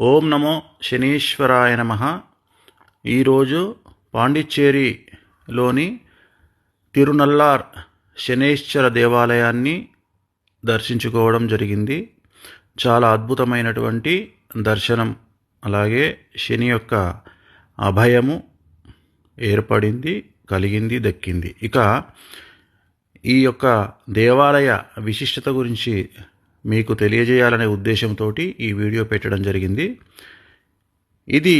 ఓం నమో శనీశ్వరాయ నమ. ఈరోజు పాండిచ్చేరిలోని తిరునల్లార్ శనేశ్వర దేవాలయాన్ని దర్శించుకోవడం జరిగింది. చాలా అద్భుతమైనటువంటి దర్శనం. అలాగే శని యొక్క అభయము ఏర్పడింది కలిగింది దక్కింది. ఇక ఈ యొక్క దేవాలయ విశిష్టత గురించి మీకు తెలియజేయాలనే ఉద్దేశంతో ఈ వీడియో పెట్టడం జరిగింది. ఇది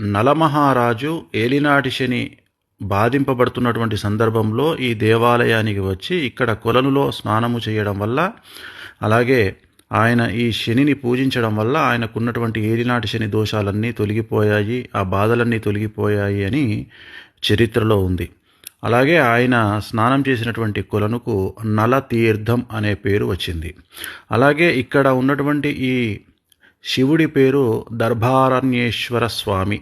నలమహారాజు ఏలినాటి శని బాధింపబడుతున్నటువంటి సందర్భంలో ఈ దేవాలయానికి వచ్చి ఇక్కడ కొలనులో స్నానము చేయడం వల్ల అలాగే ఆయన ఈ శనిని పూజించడం వల్ల ఆయనకున్నటువంటి ఏలినాటి శని దోషాలన్నీ తొలగిపోయాయి ఆ బాధలన్నీ తొలగిపోయాయి అని చరిత్రలో ఉంది. అలాగే ఆయన స్నానం చేసినటువంటి కొలనుకు నల తీర్థం అనే పేరు వచ్చింది. అలాగే ఇక్కడ ఉన్నటువంటి ఈ శివుడి పేరు దర్భారణ్యేశ్వర స్వామి.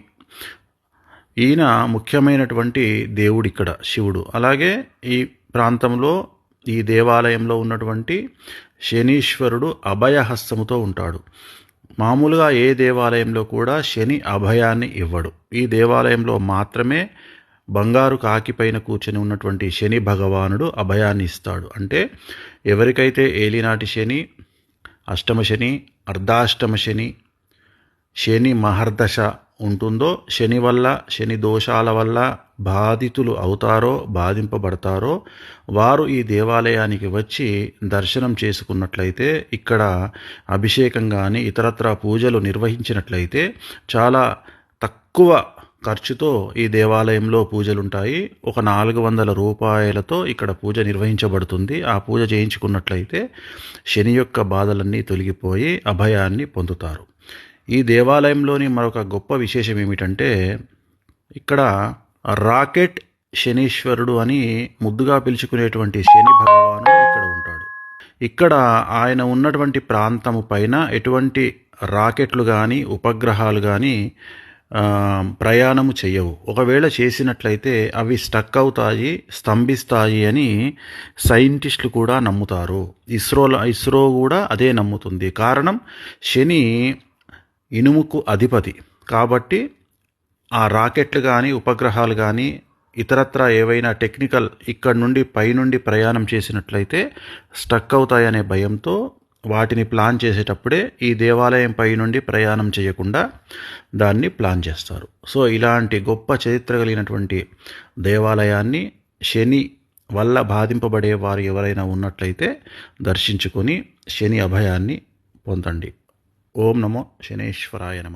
ఈయన ముఖ్యమైనటువంటి దేవుడు ఇక్కడ శివుడు. అలాగే ఈ ప్రాంతంలో ఈ దేవాలయంలో ఉన్నటువంటి శనీశ్వరుడు అభయహస్తముతో ఉంటాడు. మామూలుగా ఏ దేవాలయంలో కూడా శని అభయాన్ని ఇవ్వడు. ఈ దేవాలయంలో మాత్రమే బంగారు కాకిపైన కూర్చొని ఉన్నటువంటి శని భగవానుడు అభయాన్ని ఇస్తాడు. అంటే ఎవరికైతే ఏలినాటి శని అష్టమ శని అర్ధాష్టమ శని శని మహర్దశ ఉంటుందో శని వల్ల శని దోషాల వల్ల బాధితులు అవుతారో బాధింపబడతారో వారు ఈ దేవాలయానికి వచ్చి దర్శనం చేసుకున్నట్లయితే ఇక్కడ అభిషేకం కానీ ఇతరత్ర పూజలు నిర్వహించినట్లయితే చాలా తక్కువ ఖర్చుతో ఈ దేవాలయంలో పూజలుంటాయి. ఒక నాలుగు వందల రూపాయలతో ఇక్కడ పూజ నిర్వహించబడుతుంది. ఆ పూజ చేయించుకున్నట్లయితే శని యొక్క బాధలన్నీ తొలగిపోయి అభయాన్ని పొందుతారు. ఈ దేవాలయంలోని మరొక గొప్ప విశేషం ఏమిటంటే ఇక్కడ రాకెట్ శనీశ్వరుడు అని ముద్దుగా పిలుచుకునేటువంటి శని భగవానుడు ఇక్కడ ఉంటాడు. ఇక్కడ ఆయన ఉన్నటువంటి ప్రాంతము పైన ఎటువంటి రాకెట్లు కానీ ఉపగ్రహాలు కానీ ప్రయాణము చేయవు. ఒకవేళ చేసినట్లయితే అవి స్టక్ అవుతాయి స్తంభిస్తాయి అని సైంటిస్టులు కూడా నమ్ముతారు. ఇస్రోలో ఇస్రో కూడా అదే నమ్ముతుంది. కారణం శని ఇనుముకు అధిపతి. కాబట్టి ఆ రాకెట్లు కానీ ఉపగ్రహాలు కానీ ఇతరత్ర ఏవైనా టెక్నికల్ ఇక్కడ నుండి పైనుండి ప్రయాణం చేసినట్లయితే స్టక్ అవుతాయనే భయంతో వాటిని ప్లాన్ చేసేటప్పుడే ఈ దేవాలయం పై నుండి ప్రయాణం చేయకుండా దాన్ని ప్లాన్ చేస్తారు. సో ఇలాంటి గొప్ప చరిత్ర కలిగినటువంటి దేవాలయాన్ని శని వల్ల బాధింపబడే వారు ఎవరైనా ఉన్నట్లయితే దర్శించుకొని శని అభయాన్ని పొందండి. ఓం నమో శనేశ్వరాయ నమ.